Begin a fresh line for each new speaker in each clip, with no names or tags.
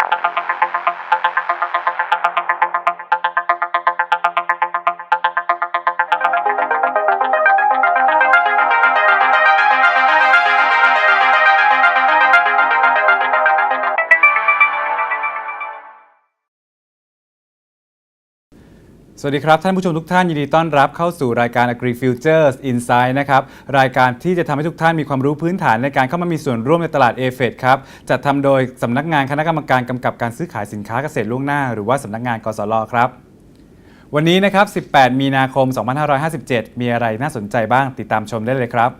Thank you. สวัสดีครับ ท่านผู้ชมทุกท่านยินดีต้อนรับเข้าสู่รายการ Agri Futures Insight นะครับ รายการที่จะทำให้ทุกท่านมีความรู้พื้นฐานในการเข้ามามีส่วนร่วมในตลาด a f e d ครับ จัดทำโดยสำนักงานคณะกรรมการกำกับการซื้อขายสินค้าเกษตรล่วงหน้า หรือว่าสำนักงานกสลครับ วันนี้นะครับ 18 มีนาคม 2557 มีอะไรน่าสนใจบ้างติดตามชมได้เลยครับ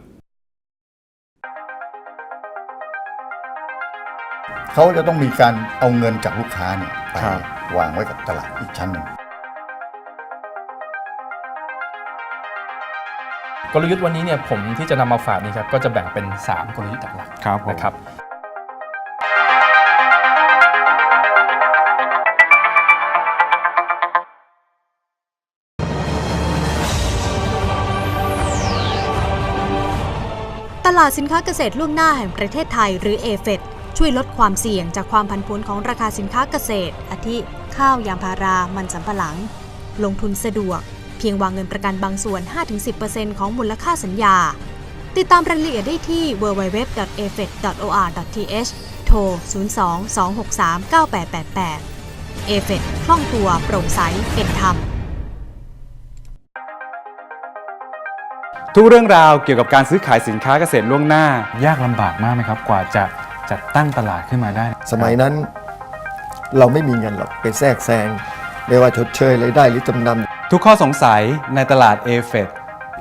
เขาจะต้องมีการเอาเงินจากลูกค้าเนี่ยไป
ครับ
วางไว้กับตลาดอีกชั้นหนึ่ง
กลยุทธ์วันนี้เนี่ยผมที่จะนำมาฝากนี่ครับก็จะแบ่งเป็น 3 กลยุทธ์หลัก
ครับผม
ๆนะครับ
ตลาดสินค้าเกษตรล่วงหน้าแห่งประเทศไทยหรือเอเฟช่วยลดความเสี่ยงจากความผันผวนของราคาสินค้าเกษตร อาทิข้าวยางพารา มันสำปะหลัง ลงทุนสะดวก เพียงวางเงินประกันบางส่วน 5-10%ของมูลค่าสัญญา ติดตามรายละเอียดได้ที่ www.afed.or.th โทร 02-263-9888 เอเฟคล่องตัวโปร่งใสเป็นธรรม
ทุกเรื่องราวเกี่ยวกับการซื้อขายสินค้าเกษตรล่วงหน้า ยากลำบากมากไหมครับ กว่าจะจัดตั้งตลาดขึ้นมาได้
สมัยนั้นเราไม่มีเงินหรอกไปแทรกแซงไม่ว่าชดเชยรายได้หรือจำนำ
ทุกข้อสงสัยในตลาด a f e d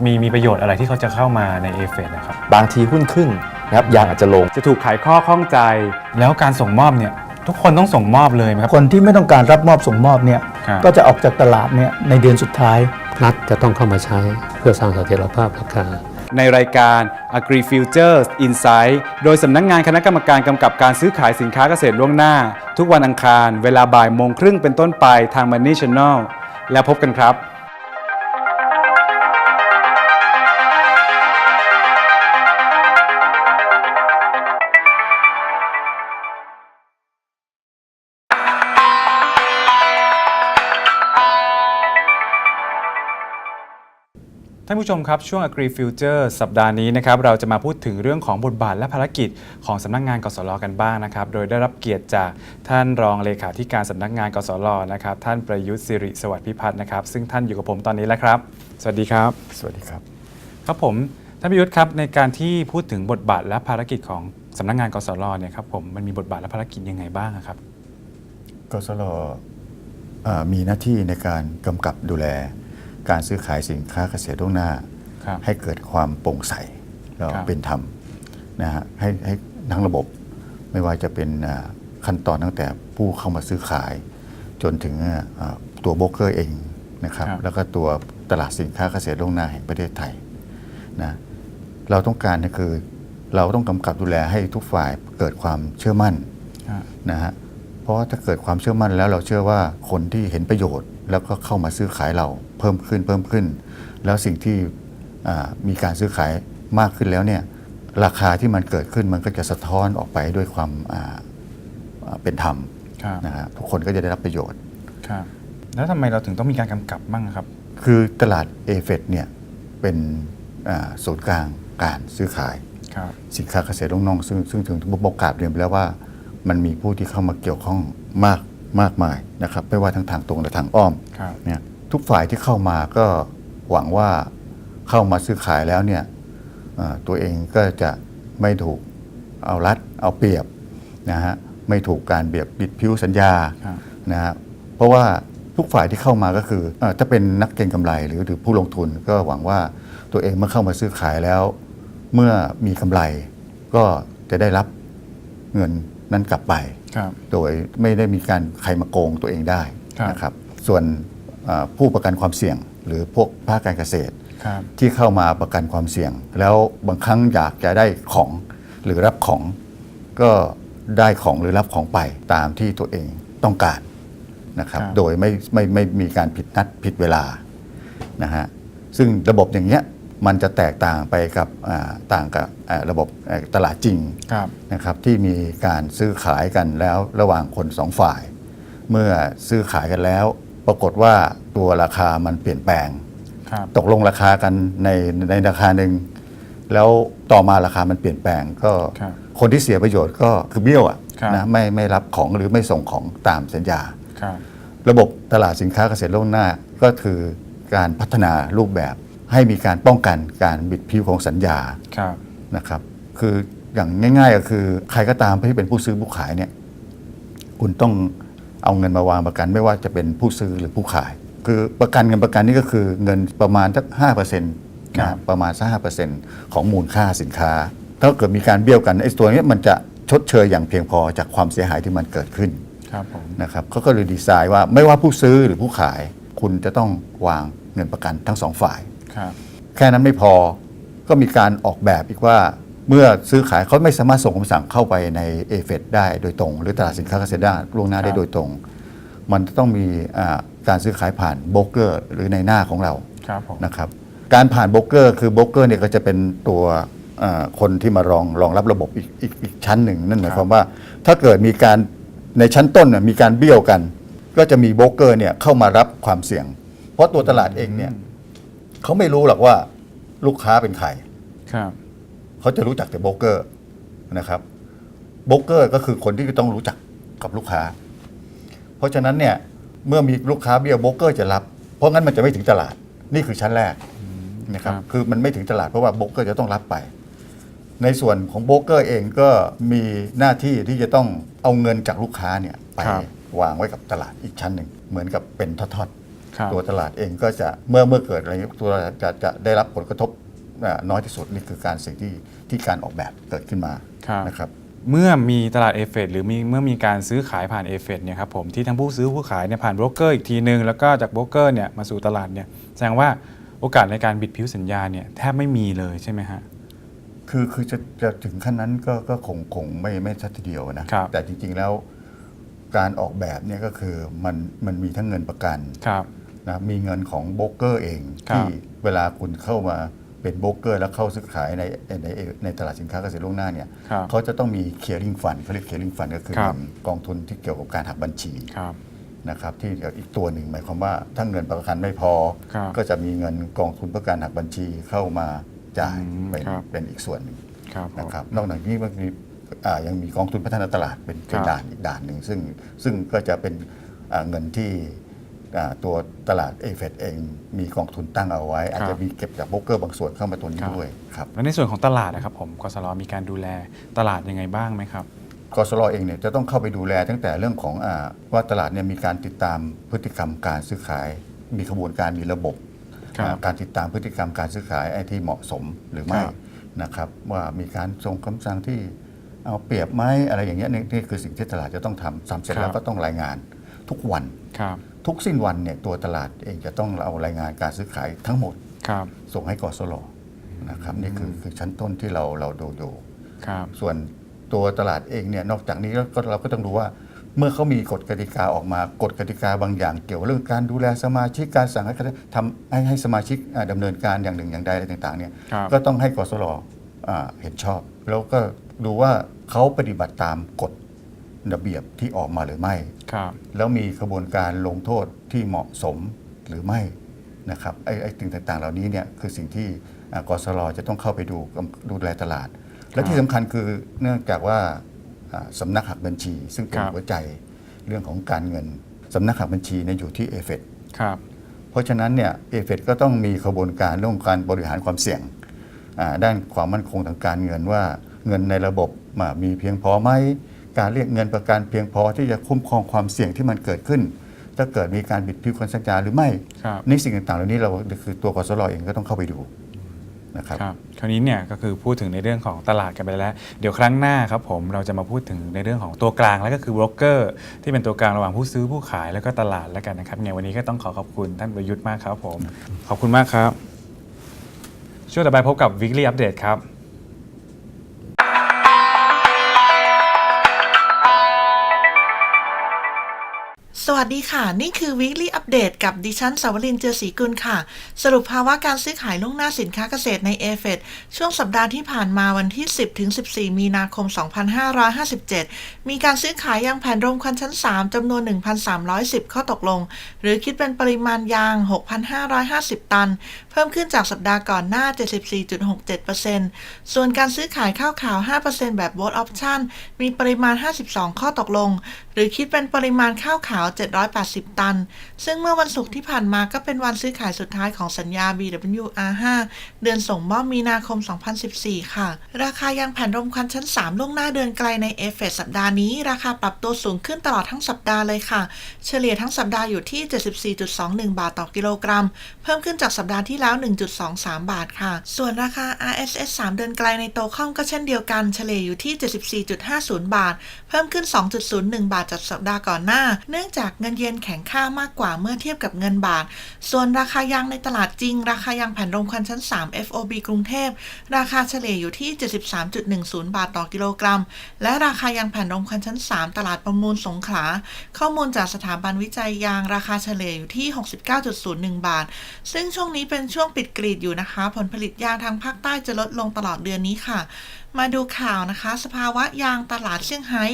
มีมีประโยชน์อะไรที่เขาจะเข้ามาใน a f e d นะครับ
บางทีหุ้นขึ้นนะครับยางอาจจะลง
จะถูกขายข้อข้องใจ แล้วการส่งมอบเนี่ยทุกคนต้องส่งมอบเลยไหมครับ
คนที่ไม่ต้องการรับมอบส่งมอบเนี่ย
ครับ
ก็จะออกจากตลาดเนี่ยในเดือนสุดท้าย
รัฐจะต้องเข้ามาใช้เพื่อสร้างเสถียรภาพราคา
ในรายการ Agri Futures Insight โดยสำนักงานคณะกรรมการกำกับการซื้อขายสินค้าเกษตรล่วงหน้า ทุกวันอังคาร เวลาบ่ายโมงครึ่งเป็นต้นไปทาง Money Channel แล้วพบกันครับ ท่านผู้ชมครับ ช่วง Agri Future สัปดาห์นี้นะครับเราจะมาพูดถึงเรื่องของบทบาทและภารกิจของสำนักงานกสลกันบ้างนะครับ โดยได้รับเกียรติจากท่านรองเลขาธิการสำนักงานกสลนะครับ ท่านประยุทธ์สิริสวัสดิ์พิพัฒน์นะครับ ซึ่งท่านอยู่กับผมตอนนี้แล้วครับ สวัสดีครับ
สวัสดีครับ
ครับผมท่านประยุทธ์ครับในการที่พูดถึงบทบาทและภารกิจของสำนักงานกสลเนี่ยครับผมมันมีบทบาทและภารกิจยังไงบ้างอะครับ
กสลอ่ามีหน้าที่ในการกำกับดูแล การซื้อขายสินค้าเกษตรล่วงหน้า
ครับ
ให้เกิดความโปร่งใสแล้ว
ครับ
เป็นธรรมนะฮะให้ให้ทั้งระบบไม่ว่าจะเป็นอ่าขั้นตอนตั้งแต่ผู้เข้ามาซื้อขาย จนถึงอ่าตัวโบรกเกอร์เองนะครับ
ครับ
แล้วก็ตัวตลาดสินค้าเกษตรล่วงหน้าแห่งประเทศไทยนะเราต้องการก็คือเราต้องกำกับดูแลให้ทุกฝ่ายเกิดความเชื่อมั่น
ครับ
นะฮะเพราะว่าถ้าเกิดความเชื่อมั่นแล้วเราเชื่อว่าคนที่เห็นประโยชน์ แล้วก็เข้ามาซื้อขายเราเพิ่มขึ้นเพิ่มขึ้น แล้วสิ่งที่อ่ามีการซื้อขายมากขึ้นแล้วเนี่ยราคาที่มันเกิดขึ้นมันก็จะสะท้อนออกไปด้วยความอ่าอ่าเป็นธรรม
ครับ
นะฮะทุกคนก็จะได้รับประโยชน์
ครับแล้วทำไมเราถึงต้องมีการกำกับบ้างครับ
คือตลาดเอเฟเนี่ยเป็นอ่าศูนย์กลางการซื้อขาย
ครับ
สินค้าเกษตรล่วงนองซึ่งซึ่งถึงบอกกราบเรียนไปแล้วว่า มันมีผู้ที่เข้ามาเกี่ยวข้องมาก มากมายนะครับไม่ว่าทั้งทางตรงและทางอ้อม
ครับ
เนี่ยทุกฝ่ายที่เข้ามาก็หวังว่าเข้ามาซื้อขายแล้วเนี่ยเอ่อตัวเองก็จะไม่ถูกเอารัดเอาเปรียบนะฮะไม่ถูกการเบียดบิดผิวสัญญา
ครับ
นะฮะเพราะว่าทุกฝ่ายที่เข้ามาก็คือเอ่อถ้าเป็นนักเก็งกำไรหรือหรือผู้ลงทุนก็หวังว่าตัวเองเมื่อเข้ามาซื้อขายแล้ว เมื่อมีกำไรก็จะได้รับเงินนั้นกลับไป
ครับ
โดยไม่ได้มีการใครมาโกงตัวเองได้
ครับ
นะครับส่วนเอ่อผู้ประกันความเสี่ยง หรือพวกภาคการเกษตร
ครับ
ที่เข้ามาประกันความเสี่ยง แล้วบางครั้งอยากจะได้ของหรือรับของก็ได้ของหรือรับของไปตามที่ตัวเองต้องการนะครับ
ครับ
โดยไม่ไม่ไม่มีการผิดนัดผิดเวลานะฮะซึ่งระบบอย่างเงี้ย มันจะแตกต่างไปกับอ่าต่างกับอ่าระบบเอ่อตลาดจริง
ครับ
นะครับที่มีการซื้อขายกันแล้วระหว่างคนสองฝ่าย เมื่อซื้อขายกันแล้ว ปรากฏว่าตัวราคามันเปลี่ยนแปลง
ครับ
ตกลงราคากันในในราคาหนึ่งแล้วต่อมาราคามันเปลี่ยนแปลงก็
ครับ
คนที่เสียประโยชน์ก็คือเบี้ยวอะ
ครับ
นะไม่ไม่รับของหรือไม่ส่งของตามสัญญา
ครับ
ระบบตลาดสินค้าเกษตรล่วงหน้าก็คือการพัฒนารูปแบบ ให้มีการป้องกันการบิดพริ้วของสัญญา
ครับ
นะครับ คืออย่างง่าย ๆ ก็คือใครก็ตามที่เป็นผู้ซื้อผู้ขายเนี่ยคุณต้องเอาเงินมาวางประกันไม่ว่าจะเป็นผู้ซื้อหรือผู้ขาย คือประกันเงินประกันนี่ก็คือเงินประมาณสักห้าเปอร์เซ็นต์
ครั
นะ
บ
ประมาณสักห้าเปอร์เซ็นต์ของมูลค่าสินค้า ถ้าเกิดมีการเบี้ยวกันไอ้ตัวเนี้ยมันจะชดเชยอย่างเพียงพอจากความเสียหายที่มันเกิดขึ้น
ครับผม
นะครับเขาก็เลยดีไซน์ว่าไม่ว่าผู้ซื้อหรือผู้ขาย คุณจะต้องวางเงินประกันทั้งสองฝ่าย
ครับ
แค่นั้นไม่พอก็มีการออกแบบอีกว่าเมื่อซื้อขายเขาไม่สามารถส่งคำสั่งเข้าไปในเอเฟได้โดยตรง หรือตลาดสินค้าเกษตรได้ล่วงหน้าได้โดยตรง มันจะต้องมีอ่าการซื้อขายผ่านโบรกเกอร์ หรือในหน้าของเรา
ครับผม
นะครับการผ่านโบรกเกอร์คือโบรกเกอร์เนี่ยก็จะเป็นตัวอ่าคนที่มารองรองรับระบบอีกอีกอีกชั้นหนึ่ง นั่นหมายความว่าถ้าเกิดมีการในชั้นต้นน่ะมีการเบี้ยวกัน ก็จะมีโบรกเกอร์เนี่ยเข้ามารับความเสี่ยง เพราะตัวตลาดเองเนี่ย เขาไม่รู้หรอกว่าลูกค้าเป็นใคร
ครับ
เขาจะรู้จักแต่โบรกเกอร์นะครับโบรกเกอร์ก็คือคนที่ต้องรู้จักกับลูกค้า เพราะฉะนั้นเนี่ยเมื่อมีลูกค้าเบี้ยวโบรกเกอร์จะรับ เพราะงั้นมันจะไม่ถึงตลาดนี่คือชั้นแรกนะครับ
ครับ
คือมันไม่ถึงตลาดเพราะว่าโบรกเกอร์จะต้องรับไป ในส่วนของโบรกเกอร์เองก็มีหน้าที่ที่จะต้องเอาเงินจากลูกค้าเนี่ยไป
ครับ
วางไว้กับตลาดอีกชั้นหนึ่งเหมือนกับเป็นทอดๆ
ครับ
ตัวตลาดเองก็จะเมื่อเมื่อเกิดอะไรตัวจะจะได้รับผลกระทบอ่าน้อยที่สุดนี่คือการสิ่งที่ที่การออกแบบเกิดขึ้นมา
ครับ
นะครับ
เมื่อมีตลาดเอฟเฟหรือมีเมื่อมีการซื้อขายผ่านเอฟเฟเนี่ยครับผมที่ทั้งผู้ซื้อผู้ขายเนี่ยผ่านโบรกเกอร์อีกทีนึง แล้วก็จากโบรกเกอร์เนี่ยมาสู่ตลาดเนี่ยแสดงว่าโอกาสในการบิดผิวสัญญาเนี่ยแทบไม่มีเลยใช่ไหมฮะ
คือคือจะจะถึงขั้นนั้นก็ก็คงคงไม่ไม่ชัดทีเดียวนะครับแต่จริงๆแล้วการออกแบบเนี่ยก็คือมันมันมีทั้งเงินประกัน
ครับ
นะมีเงินของโบรกเกอร์เอง
ครับ
ที่เวลาคุณเข้ามาเป็นโบรกเกอร์แล้วเข้าซื้อขายในในในตลาดสินค้าเกษตรล่วงหน้าเนี่ย
ครับ
เขาจะต้องมี clearing fund เขาเรียก clearing fund ก็คือ
ครับ
เงินกองทุนที่เกี่ยวกับการหักบัญชี
ครับ
นะครับที่อีกตัวหนึ่งหมายความว่าถ้าเงินประกันไม่พอ
ครับ
ก็จะมีเงินกองทุนเพื่อการหักบัญชีเข้ามาจ่าย
อืม
เป็น
ครับ
เป็นอีกส่วนหนึ่ง
ครับผม
นะครับนอกจากนี้มันมีอ่ายังมีกองทุนพัฒนาตลาดเป็นเป็น
ครับ
ด่านอีกด่านหนึ่งซึ่งซึ่งก็จะเป็นอ่าเงินที่อ่า ตัวตลาดเอฟเองมีกองทุนตั้งเอาไว้ อาจจะมีเก็บจากโบรกเกอร์บางส่วนเข้ามาตัวนี้ด้วยครับ
แล้วในส่วนของตลาดนะครับผมกสลมีการดูแลตลาดยังไงบ้างไหมครับ
กสรเองเนี่ยจะต้องเข้าไปดูแลตั้งแต่เรื่องของอาว่าตลาดเนี่ยมีการติดตามพฤติกรรมการซื้อขาย มีขบวนการมีระบบ
ครับ
อ่าการติดตามพฤติกรรมการซื้อขายไอ้ที่เหมาะสมหรือไม่
ครับ
นะครับว่ามีการส่งคำสั่งที่เอาเปรียบไหมอะไรอย่างเงี้ยนี่นี่คือสิ่งที่ตลาดจะต้องทำทำเสร็จแล้วก็ต้องรายงานทุกวัน
ครับ
ทุกสิ้นวันเนี่ยตัวตลาดเองจะต้องเอารายงานการซื้อขายทั้งหมด
ครับ
ส่งให้กสรนะครับนี่คือคือชั้นต้นที่เราเราดูอยู่
ครับ
ส่วนตัวตลาดเองเนี่ยนอกจากนี้ก็เราก็ต้องดูว่าเมื่อเขามีกฎกติกาออกมากฎกติกาบางอย่างเกี่ยวกับเรื่องการดูแลสมาชิกการสั่งให้เขาทำให้ให้สมาชิกอ่าดำเนินการอย่างหนึ่งอย่างใดอะไรต่างๆเนี่ย
ครับ
ก็ต้องให้กสรอ่าเห็นชอบ แล้วก็ดูว่าเขาปฏิบัติตามกฎ ระเบียบที่ออกมาหรือไม่
ครับ
แล้วมีกระบวนการลงโทษที่เหมาะสมหรือไม่นะครับไอ้ไอ้สิ่งต่างๆ เหล่านี้เนี่ยคือสิ่งที่อ่ากสรจะต้องเข้าไปดูกำดูแลตลาด และที่สำคัญคือเนื่องจากว่าอ่าสำนักหักบัญชี ซึ่งเป็น
ครับ
หัวใจเรื่องของการเงินสำนักหักบัญชีเนี่ยอยู่ที่เอเฟ
ครับ
เพราะฉะนั้นเนี่ยเอเฟก็ต้องมีกระบวนการเรื่องการบริหารความเสี่ยงอ่าด้านความมั่นคงทางการเงินว่าเงินในระบบมามีเพียงพอไหม การเรียกเงินประกันเพียงพอที่จะคุ้มครองความเสี่ยงที่มันเกิดขึ้น ถ้าเกิดมีการบิดพริ้วคนสัญญาหรือไม่
ครับ
ในสิ่งต่างๆเหล่านี้เราคือตัวกสรเองก็ต้องเข้าไปดูนะครับ
ครับคราวนี้เนี่ยก็คือพูดถึงในเรื่องของตลาดกันไปแล้ว เดี๋ยวครั้งหน้าครับผมเราจะมาพูดถึงในเรื่องของตัวกลางแล้วก็คือโบรกเกอร์ที่เป็นตัวกลางระหว่างผู้ซื้อผู้ขายแล้วก็ตลาดแล้วกันนะครับไงวันนี้ก็ต้องขอขอบคุณท่านประยุทธ์มากครับผมขอบคุณมากครับช่วงต่อไปพบกับ Weekly Update ครับ
สวัสดีค่ะ นี่คือ Weekly Update กับดิฉันสาวรินเจือศรีกุลค่ะ สรุปภาวะการซื้อขายล่วงหน้าสินค้าเกษตรในเอเฟช่วงสัปดาห์ที่ผ่านมาวันที่ 10 ถึง 14 มีนาคม 2557 มีการซื้อขายยางแผ่นรมควันชั้น 3 จำนวน 1,310 ข้อตกลง หรือคิดเป็นปริมาณยาง 6,550 ตัน พิ่มขึ้นจากสัปดาห์ก่อนหน้า 74.67%ส่วนการซื้อขายข้าวขาว 5%แบบ Vote Option มีปริมาณ 52 ข้อตกลง หรือคิดเป็นปริมาณข้าวขาว 780 ตัน ซึ่งเมื่อวันศุกร์ที่ผ่านมาก็เป็นวันซื้อขายสุดท้ายของสัญญา BWR5 เดือนส่งมอบมีนาคม 2014 ค่ะ ราคายางแผ่นรมควันชั้น 3 ล่วงหน้าเดือนไกลในเอฟเฟสัปดาห์นี้ ราคาปรับตัวสูงขึ้นตลอดทั้งสัปดาห์เลยค่ะ เฉลี่ยทั้งสัปดาห์อยู่ที่ 74.21 บาทต่อกิโลกรัม เพิ่มขึ้นจากสัปดาห์ที่แล้ว1.23 บาทค่ะ ส่วนราคา RSS 3 เดือนไกลในโตคอมก็เช่นเดียวกันเฉลี่ยอยู่ที่ 74.50 บาท เพิ่มขึ้น 2.01 บาทจากสัปดาห์ก่อนหน้า เนื่องจากเงินเยนแข็งค่ามากกว่าเมื่อเทียบกับเงินบาท ส่วนราคายางในตลาดจริง ราคายางแผ่นรมควันชั้น 3 FOB กรุงเทพ ราคาเฉลี่ยอยู่ที่ 73.10 บาทต่อกิโลกรัม และราคายางแผ่นรมควันชั้น 3 ตลาดประมูลสงขลา ข้อมูลจากสถาบันวิจัยยางราคาเฉลี่ยอยู่ที่ 69.01 บาท ซึ่งช่วงนี้เป็นช่วงช่วงปิดกรีดอยู่นะคะ ผลผลิตยางทางภาคใต้จะลดลงตลอดเดือนนี้ค่ะ มาดูข่าวนะคะ สภาวะยางตลาดเซี่ยงไฮ้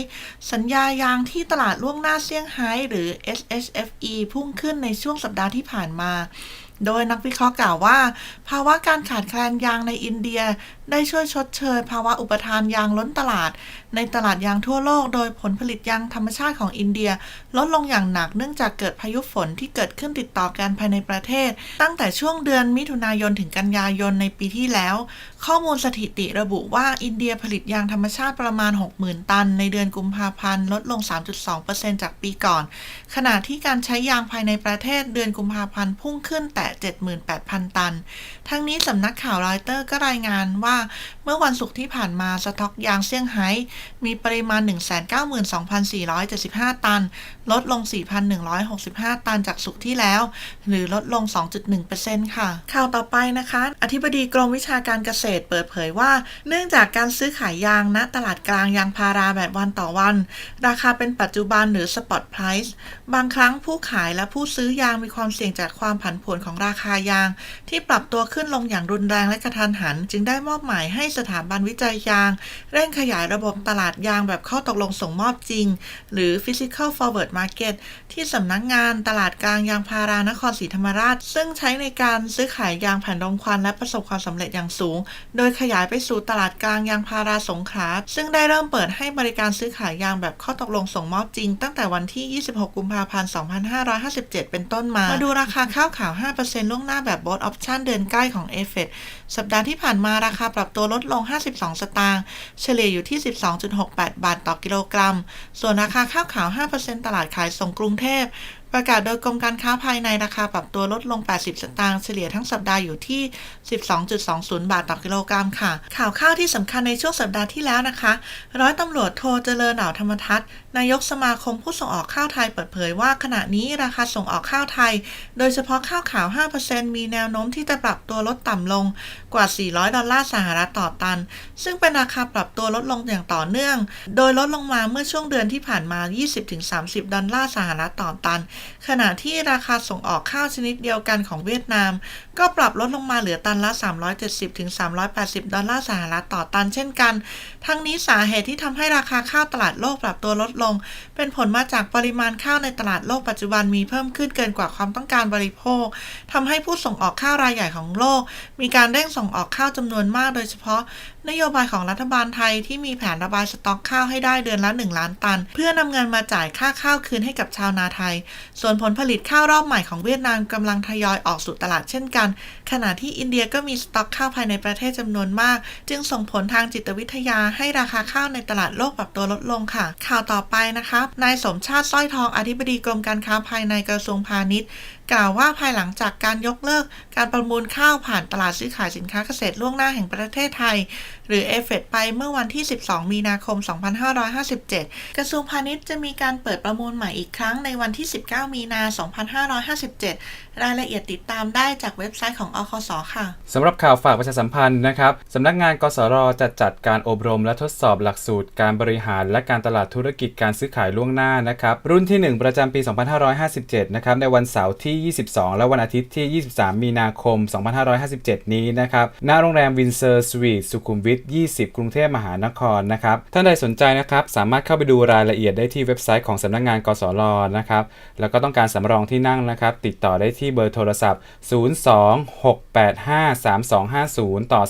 สัญญายางที่ตลาดล่วงหน้าเซี่ยงไฮ้หรือ SHFE พุ่งขึ้นในช่วงสัปดาห์ที่ผ่านมา โดยนักวิเคราะห์กล่าวว่า ภาวะการขาดแคลนยางในอินเดีย ได้ช่วยชดเชย ภาวะอุปทานยางล้นตลาด ในตลาดยางทั่วโลก โดยผลผลิตยางธรรมชาติของอินเดีย ลดลงอย่างหนักเนื่องจากเกิดพายุฝนที่เกิดขึ้นติดต่อกันภายในประเทศ ตั้งแต่ช่วงเดือนมิถุนายนถึงกันยายนในปีที่แล้ว ข้อมูลสถิติระบุว่าอินเดียผลิตยางธรรมชาติประมาณ 60,000 ตัน ในเดือนกุมภาพันธ์ ลดลง 3.2%จากปีก่อน ขณะที่การใช้ยางภายในประเทศเดือนกุมภาพันธ์พุ่งขึ้นแต่ 78,000 ตันทั้งนี้สำนักข่าวรอยเตอร์ก็รายงานว่า เมื่อวันศุกร์ที่ผ่านมาสต็อกยางเซี่ยงไฮ้มีปริมาณ 192,475 ตัน ลดลง 4,165 ตันจากศุกร์ที่แล้ว หรือลดลง 2.1%ค่ะ ข่าวต่อไปนะคะ อธิบดีกรมวิชาการเกษตรเปิดเผยว่า เนื่องจากการซื้อขายยางณตลาดกลางยางพาราแบบวันต่อวัน ราคาเป็นปัจจุบันหรือ spot price บางครั้งผู้ขายและผู้ซื้อยางมีความเสี่ยงจากความผันผวนของราคายาง ที่ปรับตัวขึ้นลงอย่างรุนแรงและกระทันหัน จึงได้มอบหมายให้สถาบันวิจัยยาง เร่งขยายระบบตลาดยางแบบข้อตกลงส่งมอบจริง หรือ physical forward market ที่สำนักงงานตลาดกลางยางพารานครศรีธรรมราช ซึ่งใช้ในการซื้อขายยางแผ่นรองควันและประสบความสำเร็จอย่างสูง โดยขยายไปสู่ตลาดกลางยางพาราสงขลาซึ่งได้เริ่มเปิดให้บริการซื้อขายยางแบบข้อตกลงส่งมอบจริง ตั้งแต่วันที่ 26 กุมภาพันธ์ 2557 เป็นต้นมา มาดูราคาข้าวขาว 5%ล่วงหน้าแบบบอสออปชั่นเดือน 9ร่ของเอเฟดสัปดาห์ที่ผ่านมาราคาปรับตัวลดลง 52 สตางค์ เฉลี่ยอยู่ที่ 12.68 บาทต่อกิโลกรัม ส่วนราคาข้าวขาว 5%ตลาดขายส่งกรุงเทพ ประกาศโดยกรมการค้าภายในราคาปรับตัวลดลง 80 สตางค์เฉลี่ยทั้งสัปดาห์อยู่ที่ 12.20 บาทต่อกิโลกรัมค่ะ ข่าวข้าวที่สำคัญในช่วงสัปดาห์ที่แล้วนะคะ ร้อยตำรวจโทเจริญเหล่าธรรมทัศน์นายกสมาคมผู้ส่งออกข้าวไทยเปิดเผยว่าขณะนี้ราคาส่งออกข้าวไทย โดยเฉพาะข้าวขาว 5%มีแนวโน้มที่จะปรับตัวลดต่ำลง กว่า 400 ดอลลาร์สหรัฐต่อตัน ซึ่งเป็นราคาปรับตัวลดลงอย่างต่อเนื่อง โดยลดลงมาเมื่อช่วงเดือนที่ผ่านมา 20-30 ดอลลาร์สหรัฐต่อตัน ขณะที่ราคาส่งออกข้าวชนิดเดียวกันของเวียดนาม ก็ปรับลดลงมาเหลือตันละ 370-380 ดอลลาร์สหรัฐต่อตันเช่นกัน ทั้งนี้สาเหตุที่ทำให้ราคาข้าวตลาดโลกปรับตัวลดลง เป็นผลมาจากปริมาณข้าวในตลาดโลกปัจจุบันมีเพิ่มขึ้นเกินกว่าความต้องการบริโภคทำให้ผู้ส่งออกข้าวรายใหญ่ของโลก มีการเร่งส่งออกข้าวจำนวนมากโดยเฉพาะ นโยบายของรัฐบาลไทยที่มีแผนระบายสต็อกข้าวให้ได้เดือนละ 1 ล้านตัน เพื่อนำเงินมาจ่ายค่าข้าวคืนให้กับชาวนาไทย ส่วนผลผลิตข้าวรอบใหม่ของเวียดนามกำลังทยอยออกสู่ตลาดเช่นกัน ขณะที่อินเดียก็มีสต็อกข้าวภายในประเทศจำนวนมาก จึงส่งผลทางจิตวิทยาให้ราคาข้าวในตลาดโลกปรับตัวลดลงค่ะ ข่าวต่อไปนะคะนายสมชาติสร้อยทองอธิบดีกรมการค้าภายในกระทรวงพาณิชย์กล่าวว่าภายหลังจากการยกเลิก การประมูลข้าวผ่านตลาดซื้อขายสินค้าเกษตรล่วงหน้าแห่งประเทศไทย หรือเอฟเฟไปเมื่อวันที่ 12 มีนาคม 2557 กระทรวงพาณิชย์จะมีการเปิดประมูลใหม่อีกครั้งในวันที่ 19 มีนา 2557 รายละเอียดติดตามได้จากเว็บไซต์ของอคสค่ะ
สำหรับข่าวฝากประชาสัมพันธ์นะครับสำนักงานกสรจะจัดการอบรมและทดสอบหลักสูตร การบริหารและการตลาดธุรกิจการซื้อขายล่วงหน้านะครับรุ่นที่ 1 ประจำปี 2557 นะครับในวันเสาร์ที่ 22 และวันอาทิตย์ที่ 23 มีนาคม 2557 นี้นะครับณโรงแรมวินเซอร์สวีทสุขุมวิท20 กรุงเทพมหานครนะครับท่านใดสนใจนะครับสามารถเข้าไปดูรายละเอียดได้ที่เว็บไซต์ของสำนักงานกสรนะครับแล้วก็ต้องการสำรองที่นั่งนะครับติดต่อได้ที่เบอร์โทรศัพท์ 026853250 ต่อ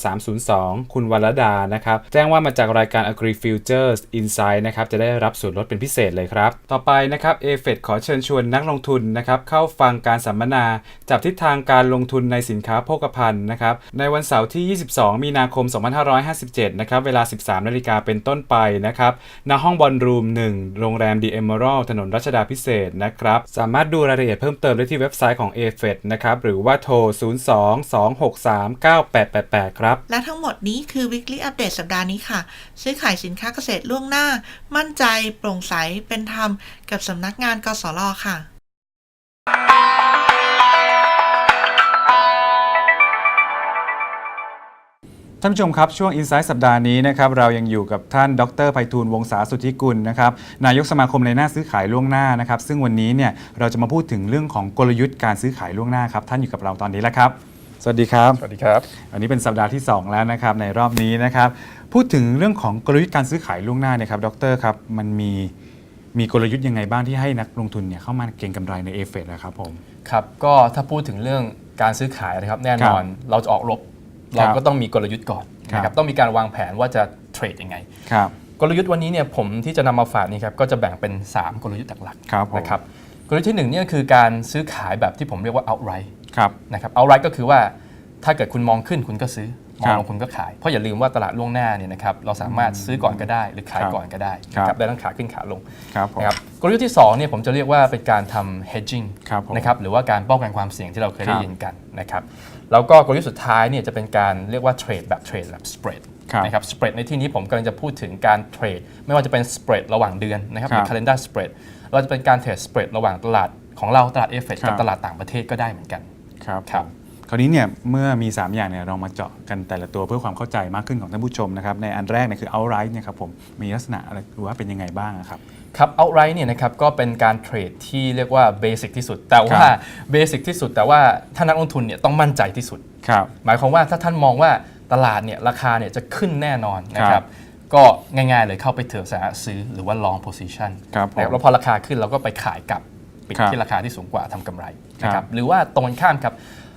302 คุณวรดานะครับแจ้งว่ามาจากรายการ Agri Futures Insight นะครับจะได้รับส่วนลดเป็นพิเศษเลยครับ ต่อไปนะครับ a f e d ขอเชิญชวนนักลงทุนนะครับเข้าฟังการสัมมนา จับทิศทางการลงทุนในสินค้าโภคภัณฑ์นะครับในวันเสาร์ที่ 22 มีนาคม57 นะครับ เวลา 13 นาฬิกาเป็นต้นไปนะครับ ณ ห้องบอลรูม 1 โรงแรม The Emerald ถนนรัชดาพิเศษนะครับ สามารถดูรายละเอียดเพิ่มเติมได้ที่เว็บไซต์ของ a f e d นะครับ หรือว่าโทร 02-263-9888 ครับ
และทั้งหมดนี้คือ Weekly Update สัปดาห์นี้ค่ะ ซื้อขายสินค้าเกษตรล่วงหน้า มั่นใจ โปร่งใส เป็นธรรม กับสำนักงานกสรค่ะ
ท่านผู้ชมครับ ช่วง Insight สัปดาห์นี้นะครับเรายังอยู่กับท่านดรไพฑูรย์วงศาสุทธิกุลนะครับนายกสมาคมในหน้าซื้อขายล่วงหน้านะครับซึ่งวันนี้เนี่ยเราจะมาพูดถึงเรื่องของกลยุทธ์การซื้อขายล่วงหน้าครับท่านอยู่กับเราตอนนี้แล้วครับ สวัสดีครับ
สวัสดีครับ
อันนี้เป็นสัปดาห์ที่ 2 แล้วนะครับในรอบนี้นะครับพูดถึงเรื่องของกลยุทธ์การซื้อขายล่วงหน้าเนี่ยครับดรครับมันมีมีกลยุทธ์ยังไงบ้างที่ให้นักลงทุนเนี่ยเข้ามาเก็งกำไรในเอฟเฟนะครับผม
ครับก็ถ้าพูดถึงเรื่องการซื้อขายนะครับแน่นอนเราจะออกรบ เราก็ต้องมีกลยุทธ์ก่อนนะค
ครั
รับบต้องมีการวางแผนว่าจะเทรดยังไง
ครับ
กลยุทธ์วันนี้เนี่ยผมที่จะนำมาฝากนี่ครับก็จะแบ่งเป็น 3 กลยุทธ์หลัก
ครับผม
ๆนะครับกลยุทธ์ที่1เนี่ยคือการซื้อขายแบบที่ผมเรียกว่า outright
ครับ
นะครับ outright ก็คือว่าถ้าเกิดคุณมองขึ้นคุณก็ซื้อ ม
ครั
อง
บ
ลงคุณก็ขาย เพราะอย่าลืมว่าตลาดล่วงหน้าเนี่ยนะครับเราสามารถซื้อก่อนก็ได้หรือขาย
ครับ
ก่อนก็ได้
ครับ
นะครับได้ทั้งขาขึ้นขาลง
ครับผม
นะครับกลยุทธ์ที่2เนี่ยผมจะเรียกว่าเป็นการทำ hedging
ครับผม
นะครับหรือว่าการป้องกันความเสี่ยงที่เราเคยได้
ครับ
ยินกันนะครับแล้วก็กลยุทธ์สุดท้ายเนี่ยจะเป็นการเรียกว่าเทรดแบบเทรดแบบ spread
ครับ
นะครับ spread ในที่นี้ผมกำลังจะพูดถึงการเทรดไม่ว่าจะเป็น spread ระหว่างเดือนนะครับหรือ
ครับ
calendar spread เราจะเป็นการเทรด spread ระหว่างตลาดของเราตลาด f อ
ครั
กับบตลาดต่างประเทศก็ได้เหมือนกัน
ครับ
ค รับ
คราวนี้เนี่ยเมื่อมี 3 อย่างเนี่ยเรามาเจาะกันแต่ละตัวเพื่อความเข้าใจมากขึ้นของท่านผู้ชมนะครับในอันแรกเนี่ยคือ outright เนี่ยครับผมมีลักษณะอะไรหรือว่าเป็นยังไงบ้างอะครับ
ครับ outright เนี่ยนะครับก็เป็นการเทรดที่เรียกว่าเบสิกที่สุด แต่ว่าเบสิกที่สุด แต่ว่าถ้านักลงทุนเนี่ยต้องมั่นใจที่สุด
ครับ
หมายความว่าถ้าท่านมองว่าตลาดเนี่ยราคาเนี่ยจะขึ้นแน่นอนนะค
ครั
รับบก็ง่ายๆเลยเข้าไปถือสาซื้อหรือว่า long position
ครับผม
นะครับแล้วพอราคาขึ้นเราก็ไปขายกลับปิด
ครับ
ที่ราคาที่สูงกว่าทำกำไรนะค
ครั
รับบ หรือว่าตรงกันข้ามครับ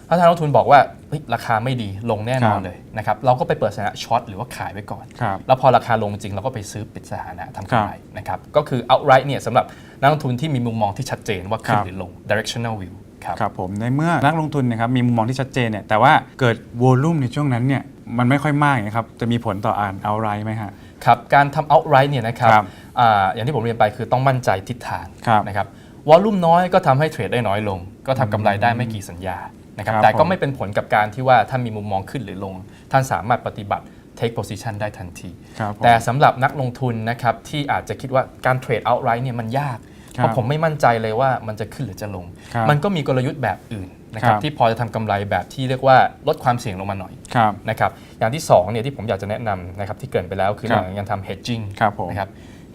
ถ้าท่านนักลงทุนบอกว่าเฮ้ยราคาไม่ดีลงแน่นอน
ครับ
เลยนะครับเราก็ไปเปิดสถานะช็อตหรือว่าขายไว้ก่อน
ครับ
แล้วพอราคาลงจริงเราก็ไปซื้อปิดสถานะทำ
ครั
กำ
บ
ไรนะครับก็คือ outright เนี่ยสำหรับนักลงทุนที่มีมุมมองที่ชัดเจนว่าขึ้น
ครับ
หรือลง directional view ครับ
ครับผมในเมื่อนักลงทุนนะครับมีมุมมองที่ชัดเจนเนี่ยแต่ว่าเกิดวอลุ่มในช่วงนั้นเนี่ยมันไม่ค่อยมากนะครับจะมีผลต่ออ่าน outright ไหมฮะ
ครับการทำ outright เนี่ยนะครับ
ครับ
อาอย่างที่ผมเรียนไปคือต้องมั่นใจทิศทาง
ครับ
นะครับวอลลุ่มน้อยก็ทำให้เทรดได้น้อยลง ก็ทำกำไรได้ไม่กี่สัญญา นะครับ
ครับ
แต่ก็
ผม
ไม่เป็นผลกับการที่ว่าท่านมีมุมมองขึ้นหรือลง ท่านสามารถปฏิบัติ take position ได้ทันที
ครับผม
แต่สำหรับนักลงทุนนะครับที่อาจจะคิดว่าการเทรด outright เนี่ยมันยาก
ครับ
เพราะผมไม่มั่นใจเลยว่ามันจะขึ้นหรือจะลง
ครับ
มันก็มีกลยุทธ์แบบอื่นนะครับ
ครับ
ที่พอจะทำกำไรแบบที่เรียกว่าลดความเสี่ยงลงมาหน่อย
ครับ
นะครับอย่างที่2เนี่ยที่ผมอยากจะแนะนำนะครับที่เกรินไปแล้วคือ
ครับ
เรื่องของการทำ hedging
ครับผม
นะครับ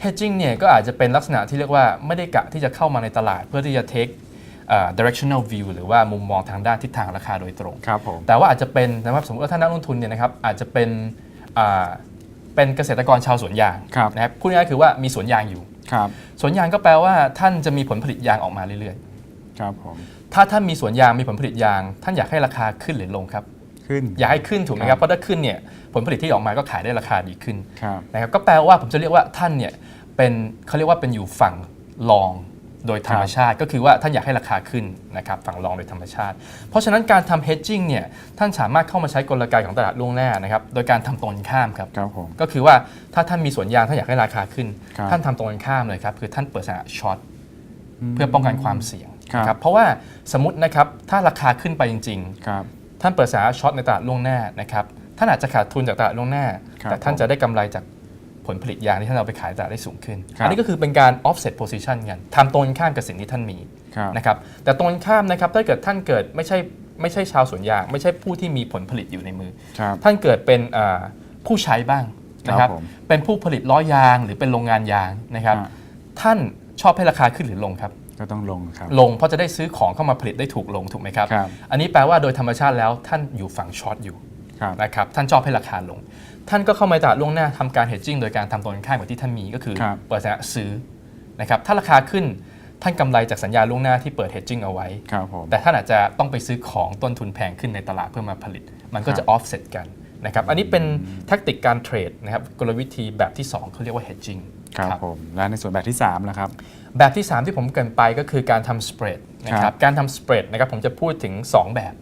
hedging เนี่ยก็อาจจะเป็นลักษณะที่เรียกว่าไม่ได้กะที่จะเข้ามาในตลาดเพื่อที่จะ take อ่า directional view หรือว่ามุมมองทางด้านทิศทางราคาโดยตรง
ครับผม
แต่ว่าอาจจะเป็นนะครับสมมติว่าท่านนักลงทุนเนี่ยนะครับอาจจะเป็นอ่าเป็นเกษตรกรชาวสวนยาง
ครับ
นะครับพูดง่ายๆคือว่ามีสวนยางอยู่
ครับ
สวนยางก็แปลว่าท่านจะมีผลผลิตยางออกมาเรื่อย
ครับผม
ๆถ้าท่านมีสวนยางมีผลผลิตยาง ท่านอยากให้ราคาขึ้นหรือลงครับ
ขึ้น
อยากให้ขึ้นถูกไหม
ค
ค
รั
รับบเพราะถ้าขึ้นเนี่ยผลผลิตที่ออกมาก็ขายได้ราคาดีขึ้น
ครับ
นะครับก็แปลว่าผมจะเรียกว่าท่านเนี่ยเป็นเขาเรียกว่าเป็นอยู่ฝั่งรอง โดยธรรมชาติ ก็คือว่าท่านอยากให้ราคาขึ้นนะครับฝั่งรองโดยธรรมชาติ เพราะฉะนั้นการทำ hedging เนี่ยท่านสามารถเข้ามาใช้กลไกของตลาดล่วงหน้านะครับโดยการทำตรงกันข้ามครับ
ครับผม
ก็คือว่าถ้าท่านมีสวนยางท่านอยากให้ราคาขึ้น
ครับ
ท่านทำตรงกันข้ามเลยครับคือท่านเปิดสถานะช็อตเพื่อป้องกันความเสี่ยง
ครับ
นะครับเพราะว่าสมมตินะครับถ้าราคาขึ้นไปจริง ๆ
ครับ
ท่านเปิดสาขาช็อตในตลาดล่วงหน้านะครับ ท่านอาจจะขาดทุนจากตลาดล่วงหน้า
ครับ
แต่ท่าน
ผม
จะได้กำไรจาก ผลผลิตยางที่ท่านเอาไปขายตลาดได้สูงขึ้น
ครับ
อันนี้ก็คือเป็นการ offset position กันทำตรงกันข้ามกับสิ่งที่ท่านมี
ครับ
นะครับแต่ตรงกันข้ามนะครับถ้าเกิดท่านเกิดไม่ใช่ไม่ใช่ชาวสวนยาง ไม่ใช่ผู้ที่มีผลผลิตอยู่ในมือ
ครับ
ท่านเกิดเป็นอ่าผู้ใช้บ้างนะค
ครั
รั
บบผม
เป็นผู้ผลิตล้อยางหรือเป็นโรงงานยางนะครับ
อ่า
ท่านชอบให้ราคาขึ้นหรือลงครับ
ก็ต้องลงครับ
ลงเพราะจะได้ซื้อของเข้ามาผลิตได้ถูกลงถูกไหมครับ
ครับ
อันนี้แปลว่าโดยธรรมชาติแล้วท่านอยู่ฝั่งช็อตอยู่
ครับ
นะครับท่านชอบให้ราคาลง ท่านก็เข้ามาตลาดล่วงหน้าทำการ hedging โดยการทำตรงกันข้ามกับที่ท่านมีก็คือ
ครับ
เปิดสัญญาซื้อนะครับถ้าราคาขึ้นท่านกำไรจากสัญญาล่วงหน้าที่เปิด hedging เอาไว้
ครับผม
แต่ท่านอาจจะต้องไปซื้อของต้นทุนแพงขึ้นในตลาดเพื่อมาผลิต มันก็จะ offset กันนะครับ อันนี้เป็นแทคติกการเทรดนะครับกลวิธีแบบที่ 2เขาเรียกว่า hedging
ครับผม และในส่วนแบบที่3ล่ะครับ
แบบที่ 3 ที่ผมเกรินไปก็คือการทำ spread นะค
ครั
รับบการทำ spread นะครับผมจะพูดถึง 2 แบบ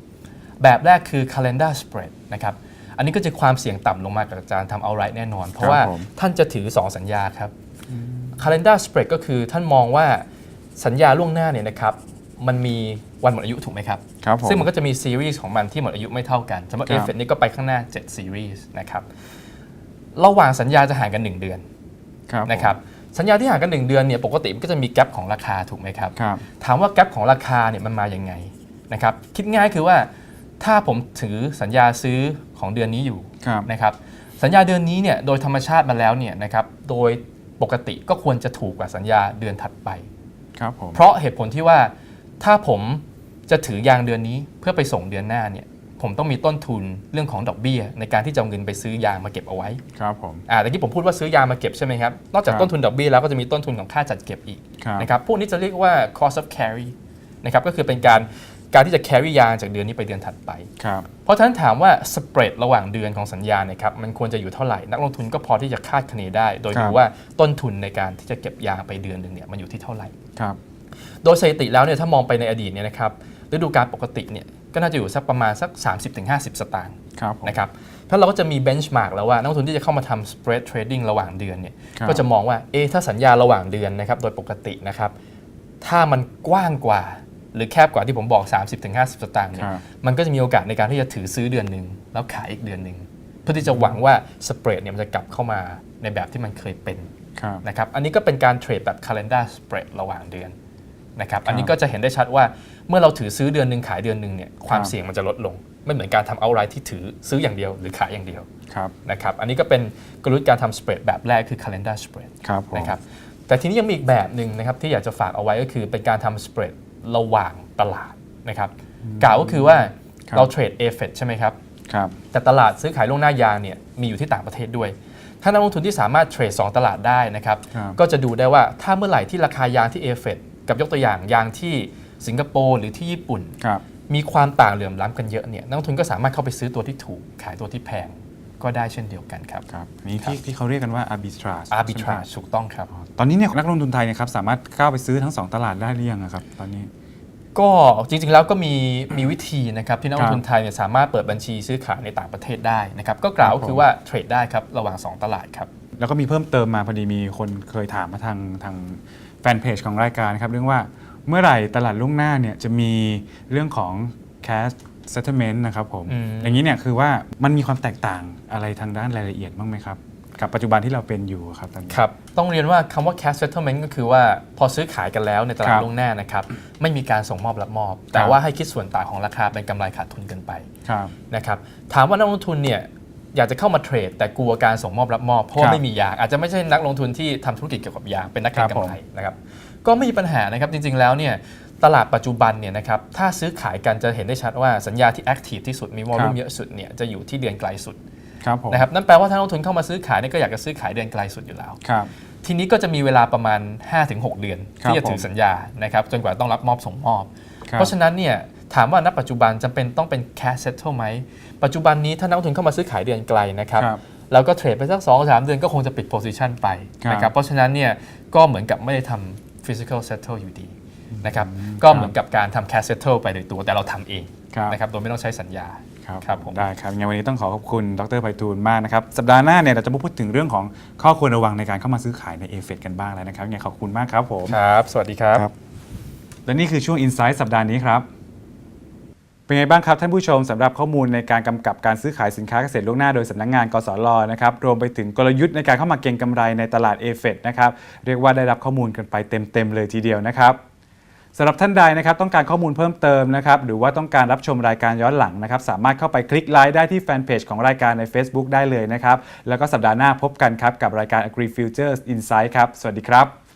แบบแรกคือ calendar spread นะครับ อันนี้ก็จะความเสี่ยงต่ำลงมากับการทำ outright แน่นอน เพราะว่า
ผม
ท่านจะถือ 2 สัญญาครับ calendar spread ก็คือท่านมองว่าสัญญาล่วงหน้าเนี่ยนะครับมันมีวันหมดอายุถูกไหมครับ
ครับผม
ซึ่งมันก็จะมีซีรีส์ของมันที่หมดอายุไม่เท่ากันสำหรับ
ครั
เอบ ฟเฟนี่ก็ไปข้างหน้า 7 ซีรีส์นะครับระหว่างสัญญาจะห่างกัน 1 เดือน
ครับผม
นะครับสัญญาที่ห่างกัน 1 เดือนเนี่ยปกติมันก็จะมีแกลบของราคาถูกไหมครับ
ครับ
ถามว่าแกลบของราคาเนี่ยมันมาอย่างไงนะครับคิดง่ายคือว่า ถ้าผมถือสัญญาซื้อของเดือนนี้อยู่
ครับ
นะครับสัญญาเดือนนี้เนี่ยโดยธรรมชาติมาแล้วเนี่ยนะครับโดยปกติก็ควรจะถูกกว่าสัญญาเดือนถัดไป
ครับผม
เพราะเหตุผลที่ว่าถ้าผมจะถือยางเดือนนี้เพื่อไปส่งเดือนหน้าเนี่ยผมต้องมีต้นทุนเรื่องของดอกเบี้ย ในการที่จะเอาเงินไปซื้อยางมาเก็บเอาไว้
ครับผม
อ่าแต่ที่ผมพูดว่าซื้อยางมาเก็บใช่ไหมครับนอกจาก
ครับ
ต้นทุนดอกเบี้ยแล้วก็จะมีต้นทุนของค่าจัดเก็บอีก
ครับ
นะครับพวกนี้จะเรียกว่า cost of carry นะครับก็คือเป็นการ การที่จะ carry ยางจากเดือนนี้ไปเดือนถัดไป
ครับ
เพราะฉะนั้นถามว่า spread ระหว่างเดือนของสัญญาเนี่ยครับมันควรจะอยู่เท่าไหร่ นักลงทุนก็พอที่จะคาดคะเนได้ โดย
ครั
ดู
บ
ว่าต้นทุนในการที่จะเก็บยางไปเดือนหนึ่งเนี่ยมันอยู่ที่เท่าไหร่
ครับ
โดยสถิติแล้วเนี่ยถ้ามองไปในอดีตเนี่ยนะครับฤดูกาลปกติเนี่ยก็น่าจะอยู่สักประมาณสัก 30-50 สตางค์
ครับผม
นะครับเพราะเราก็จะมีเบนช์มาร์กแล้วว่านักลงทุนที่จะเข้ามาทำ spread trading ระหว่างเดือนเนี่ย
ครับ
ก็จะมองว่าเอะถ้าสัญญาระหว่างเดือนนะครับโดยปกตินะครับถ้ามันกว้างกว่า หรือแคบกว่าที่ผมบอก 30-50 สตางค์เนี่
ค
ย
รับ
มันก็จะมีโอกาสในการที่จะถือซื้อเดือนหนึ่งแล้วขายอีกเดือนหนึ่งเพื่อที่จะหวังว่าสเปรดเนี่ยมันจะกลับเข้ามาในแบบที่มันเคยเป็น
ครับ
นะครับอันนี้ก็เป็นการเทรดแบบ calendar spread ระหว่างเดือนนะครับอันนี้ก็จะเห็นได้ชัดว่าเมื่อเราถือซื้อเดือนหนึ่งขายเดือนหนึ่งเนี่ยความ
ครับ
เสี่ยงมันจะลดลง ไม่เหมือนการทำ outright ที่ถือซื้ออย่างเดียวหรือขายอย่างเดียว
ครับ
นะครับอันนี้ก็เป็นกลยุทธ์การทำ spread แบบแรกคือ calendar spread
ครับผม
นะครับแต่ทีนี้ยังมีอีกแบบหนึ่งนะครับที่อยากจะฝากเอาไว้ก็คือเป็นการทำ spread ระหว่างตลาดนะครับกล่าวก็คือว่า
ครับ
เราเทรด a f e d ใช่ไหมครับ
ครับ
แต่ตลาดซื้อขายล่วงหน้ายางเนี่ยมีอยู่ที่ต่างประเทศด้วย ถ้านักลงทุนที่สามารถเทรด 2 ตลาดได้นะครับ
ครับ
ก็จะดูได้ว่าถ้าเมื่อไหร่ที่ราคายางที่เอฟเฟกับยกตัวอย่างยางที่สิงคโปร์หรือที่ญี่ปุ่น
ครับ
มีความต่างเหลื่อมล้ำกันเยอะเนี่ยนักลงทุนก็สามารถเข้าไปซื้อตัวที่ถูกขายตัวที่แพง ก็ได้เช่นเดียวกันครับ
ครับนี่ที่ที่เขาเรียกกันว่า arbitrage ใช่ไหม
arbitrage ถูกต้องครับ
ตอนนี้เนี่ยนักลงทุนไทยเนะครับสามารถเข้าไปซื้อทั้งสองตลาดได้หรือยังอะครับตอนนี้
ก็จริงๆแล้วก็มีมีวิธีนะครับที่นักล
ครั
ง
บ
ทุนไทยเนี่ยสามารถเปิดบัญชีซื้อขายในต่างประเทศได้นะครับก็กล่าว
ครับ
ก็คือ
ผม
ว่าเทรดได้ครับระหว่างสองตลาดครับ
แล้วก็มีเพิ่มเติมมาพอดีมีคนเคยถามมาทางทางแฟนเพจของรายการนะครับเรื่องว่าเมื่อไหร่ตลาดล่วงหน้าเนี่ยจะมีเรื่องของ cash settlement นะครับผม
อืม
อย่างนี้เนี่ยคือว่ามันมีความแตกต่าง อะไรทางด้านรายละเอียดบ้างไหมครับ กับปัจจุบันที่เราเป็นอยู่ครับตอนนี้
ครับ ต้องเรียนว่าคำว่า cash settlement ก็คือว่าพอซื้อขายกันแล้วในตลา
ค
ด
รับ
ล่วงหน้านะครับ ไม่มีการส่งมอบรับมอบ แต่ว่าให้คิดส่วนต่างของราคาเป็นกำไรขาดทุนกันไป
ครับ
นะครับ ถามว่านักลงทุนเนี่ยอยากจะเข้ามาเทรด แต่กลัวการส่งมอบรับมอบ เพราะ
ค
ว่า
รับ
ไม่มียางอาจจะไม่ใช่นักลงทุนที่ทำธุรกิจเกี่ยวกับยางเป็นนักเก็ง
ครับผม
กำไรนะครับ ก็ไม่มีปัญหานะครับจริงๆแล้วเนี่ยตลาดปัจจุบันเนี่ยนะครับถ้าซื้อขายกันจะเห็นได้ชัดว่าสัญญาที่ active ที่สุดมีวอลุ่มเยอะสุดเนี่ยจะอยู่ที่เดือนไกลสุด
ครับผม
นะครับนั่นแปลว่าถ้านักลงทุนเข้ามาซื้อขายเนี่ยก็อยากจะซื้อขายเดือนไกลสุดอยู่แล้ว
ครับ
ทีนี้ก็จะมีเวลาประมาณ 5-6 เดือน
ครับ
ที่จะถือ
ผม
สัญญานะครับจนกว่าต้องรับมอบส่งมอบ
ครับ
เพราะฉะนั้นเนี่ยถามว่าณปัจจุบันจำเป็นต้องเป็น cash settle ไหม ปัจจุบันนี้ถ้านักลงทุนเข้ามาซื้อขายเดือนไกลนะครับ
ครับ
แล้วก็เทรดไปสัก2อสเดือนก็คงจะปิด position ไป
ครับ
นะครับเพราะฉะนั้นเนี่ยก็เหมือนกับไม่ได้ทำ physical settle อยู่ดีนะครับก็เหมือนกับการทำ cash settle ไปโดยตัวแต่เราทำเอง
ครับ
นะครับโดยไม่ต้องใช้สัญญา
ครับ
ครับผม
ได้ครับยังไงวันนี้ต้องขอขอบคุณดรไพฑูรย์มากนะครับ สัปดาห์หน้าเนี่ยเราจะมาพูดถึงเรื่องของข้อควรระวังในการเข้ามาซื้อขายในเอฟเฟกันบ้างแล้วนะครับยังไงขอบคุณมากครับผม
ครับ สวัสดีครับ
ครับ และนี่คือช่วง Insight สัปดาห์นี้ครับ เป็นไงบ้างครับท่านผู้ชมสำหรับข้อมูลในการกำกับการซื้อขายสินค้าเกษตรล่วงหน้าโดยสำนักงานกสลนะครับรวมไปถึงกลยุทธ์ในการเข้ามาเก็งกำไรในตลาดเอเฟนะครับเรียกว่าได้รับข้อมูลกันไปเต็มๆเลยทีเดียวนะครับ สำหรับท่านใดนะครับต้องการข้อมูลเพิ่มเติมนะครับหรือว่าต้องการรับชมรายการย้อนหลังนะครับสามารถเข้าไปคลิกไลค์ได้ที่แฟนเพจของรายการใน Facebook ได้เลยนะครับแล้วก็สัปดาห์หน้าพบกันครับกับรายการ Agri Futures Insight ครับสวัสดีครับ